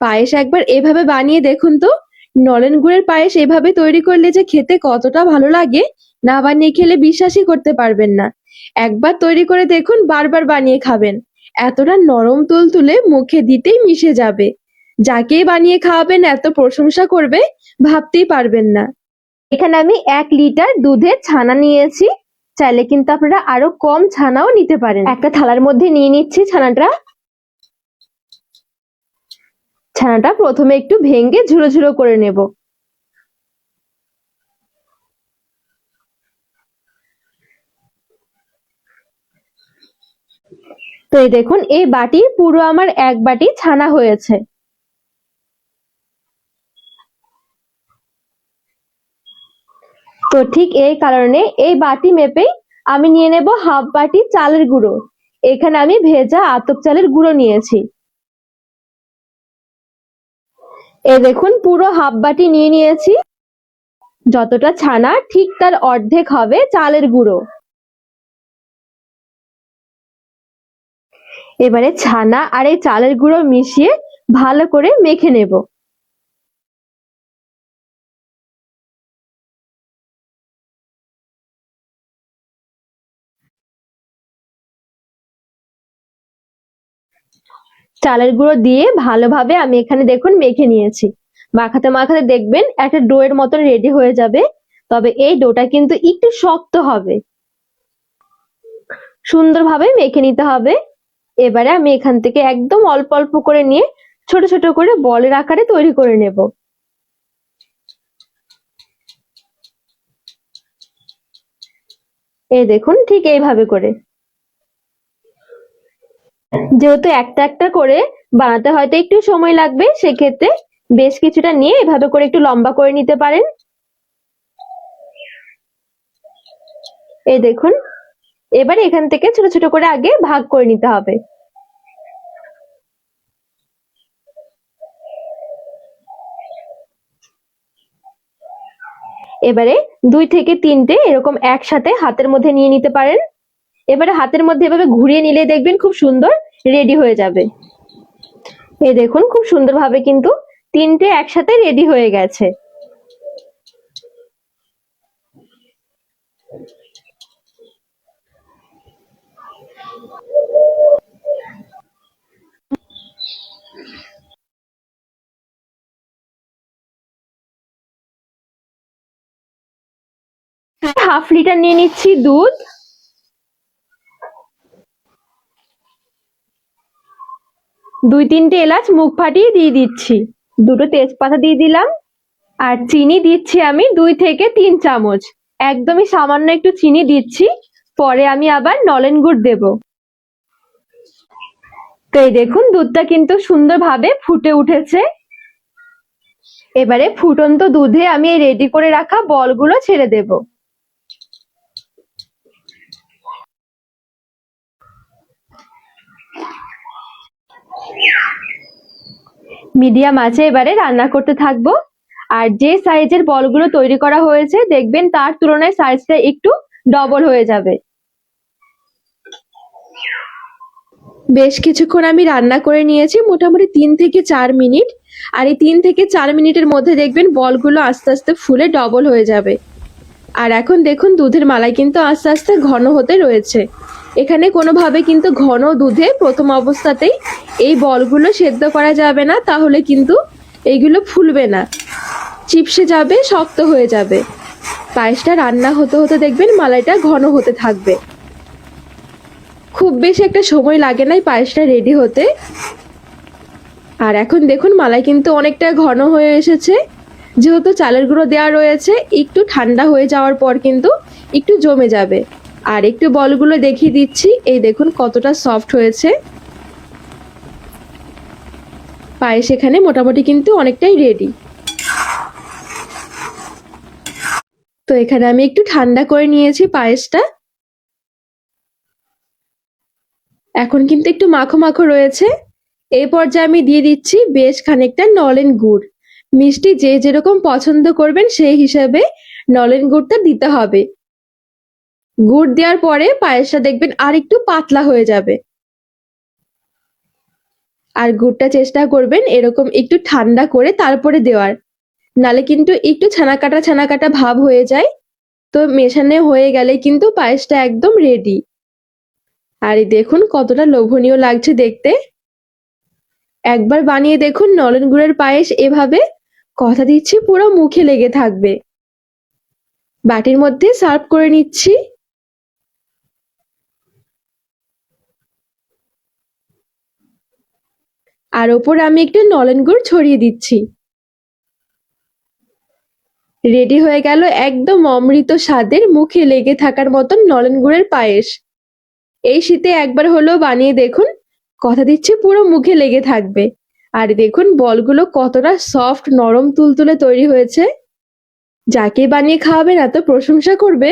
পায়েস একবার এভাবে বানিয়ে দেখুন তো। নলেন গুড়ের পায়েস এভাবে তৈরি করলে যে খেতে কতটা ভালো লাগে, না বানিয়ে খেলে বিশ্বাসই করতে পারবেন না। একবার তৈরি করে দেখুন, বারবার বানিয়ে খাবেন। এতটা নরম তুলতুলে মুখে দিতেই মিশে যাবে। যাকেই বানিয়ে খাওয়াবেন, এত প্রশংসা করবে, ভাবতেই পারবেন না। এখানে আমি এক লিটার দুধের ছানা নিয়েছি। চাইলে কিন্তু আপনারা আরও কম ছানাও নিতে পারেন। একটা থালার মধ্যে নিয়ে নিচ্ছি ছানাটা। ছানাটা প্রথমে একটু ভেঙে ঝুড়ো ঝুড়ো করে নেব। তো এই দেখুন, এই বাটি পুরো আমার এক বাটি ছানা হয়েছে। তো ঠিক এই কারণে এই বাটি মেপেই আমি নিয়ে নেব হাফ বাটি চালের গুঁড়ো। এখানে আমি ভেজা আতপ চালের গুঁড়ো নিয়েছি। এই দেখুন, পুরো হাফ বাটি নিয়ে নিয়েছি। যতটা ছানা, ঠিক তার অর্ধেক হবে চালের গুঁড়ো। এবারে ছানা আর এই চালের গুঁড়ো মিশিয়ে ভালো করে মেখে নেব। চালের গুঁড়ো দিয়ে ভালোভাবে আমি এখানে দেখুন মেখে নিয়েছি। মাখাতে মাখাতে দেখবেন একটা ডোয়ের মতন রেডি হয়ে যাবে। তবে এই ডোটা কিন্তু একটু শক্ত হবে। সুন্দরভাবে মেখে নিতে হবে। এবারে আমি এখান থেকে একদম অল্প অল্প করে নিয়ে ছোট ছোট করে বলের আকারে তৈরি করে নেব। এই দেখুন ঠিক এইভাবে করে। যেহেতু একটা একটা করে বানাতে হয়তো একটু সময় লাগবে, সেক্ষেত্রে বেশ কিছুটা নিয়ে এভাবে করে একটু লম্বা করে নিতে পারেন। এই দেখুন, এবার এখান থেকে ছোট ছোট করে আগে ভাগ করে নিতে হবে। এবারে দুই থেকে তিনটে এরকম একসাথে হাতের মধ্যে নিয়ে নিতে পারেন। এবারে হাতের মধ্যে এভাবে ঘুরিয়ে নিলে দেখবেন খুব সুন্দর রেডি হয়ে যাবে। এই দেখুন, খুব সুন্দরভাবে কিন্তু তিনটে একসাথে রেডি হয়ে গেছে। হাফ লিটার নিয়ে নিচ্ছি দুধ। দুই তিনটে এলাচ মুখ ফাটিয়ে দিয়ে দিচ্ছি। দুটো তেজপাতা দিয়ে দিলাম। আর চিনি দিচ্ছি আমি দুই থেকে তিন চামচ। একদমই সামান্য একটু চিনি দিচ্ছি। পরে আমি আবার নলেন গুড় দেব। তো এই দেখুন, দুধটা কিন্তু সুন্দরভাবে ফুটে উঠেছে। এবারে ফুটন্ত দুধে আমি রেডি করে রাখা বলগুলো ছেড়ে দেব। মিডিয়াম আছে, এবারে রান্না করতে থাকব। আর যে সাইজের বলগুলো তৈরি করা হয়েছে, দেখবেন তার তুলনায় সাইজটা একটু ডবল হয়ে যাবে। বেশ কিছুক্ষণ আমি রান্না করে নিয়েছি, মোটামুটি তিন থেকে চার মিনিট। আর এই তিন থেকে চার মিনিটের মধ্যে দেখবেন বলগুলো আস্তে আস্তে ফুলে ডবল হয়ে যাবে। আর এখন দেখুন, দুধের মালাই কিন্তু আস্তে আস্তে ঘন হতে রয়েছে। এখানে কোনোভাবে কিন্তু ঘন দুধে প্রথম অবস্থাতেই এই বলগুলো সেদ্ধ করা যাবে না, তাহলে কিন্তু এইগুলো ফুলবে না। চিপসে যাবে, শক্ত হয়ে যাবে। পায়েসটা রান্না হতে হতে দেখবেন মালাইটা ঘন হতে থাকবে। খুব বেশি একটা সময় লাগে না এই পায়েসটা রেডি হতে। আর এখন দেখুন মালাই কিন্তু অনেকটা ঘন হয়ে এসেছে। যেহেতু চালের গুঁড়ো দেওয়া রয়েছে, একটু ঠান্ডা হয়ে যাওয়ার পর কিন্তু একটু জমে যাবে। আর একটু বলগুলো দেখিয়ে দিচ্ছি। এই দেখুন কতটা সফট হয়েছে। পায়েস এখানে মোটামুটি কিন্তু অনেকটাই রেডি তো এখানে আমি একটু ঠান্ডা করে নিয়েছি পায়েসটা। এখন কিন্তু একটু মাখো মাখো রয়েছে। এই পর্যায়ে আমি দিয়ে দিচ্ছি বেশ খানিকটা নলেন গুড়। মিষ্টি যে যেরকম পছন্দ করবেন সেই হিসাবে নলেন গুড়টা দিতে হবে। গুড় দেওয়ার পরে পায়েসটা দেখবেন আর একটু পাতলা হয়ে যাবে। আর গুড়টা চেষ্টা করবেন এরকম একটু ঠান্ডা করে তারপরে দেওয়ার। নালে কিন্তু একটু ছানা কাটা ছানা কাটা ভাব হয়ে যায়। তো মেশানো হয়ে গেলে কিন্তু পায়েসটা একদম রেডি আর দেখুন কতটা লোভনীয় লাগছে দেখতে। একবার বানিয়ে দেখুন নলেন গুড়ের পায়েস এভাবে। কথা দিচ্ছি পুরো মুখে লেগে থাকবে। বাটির মধ্যে সার্ভ করে নিচ্ছি। আর ওপর আমি একটু নলেন গুড় ছড়িয়ে দিচ্ছি। রেডি হয়ে গেল একদম অমৃত স্বাদের মুখে লেগে থাকার মতন নলেন গুড়ের পায়েস। এই শীতে একবার হলেও বানিয়ে দেখুন, কথা দিচ্ছি পুরো মুখে লেগে থাকবে। আর দেখুন বলগুলো কতটা সফট নরম তুলতুলে তৈরি হয়েছে। যাকে বানিয়ে খাওয়াবেন এত প্রশংসা করবে।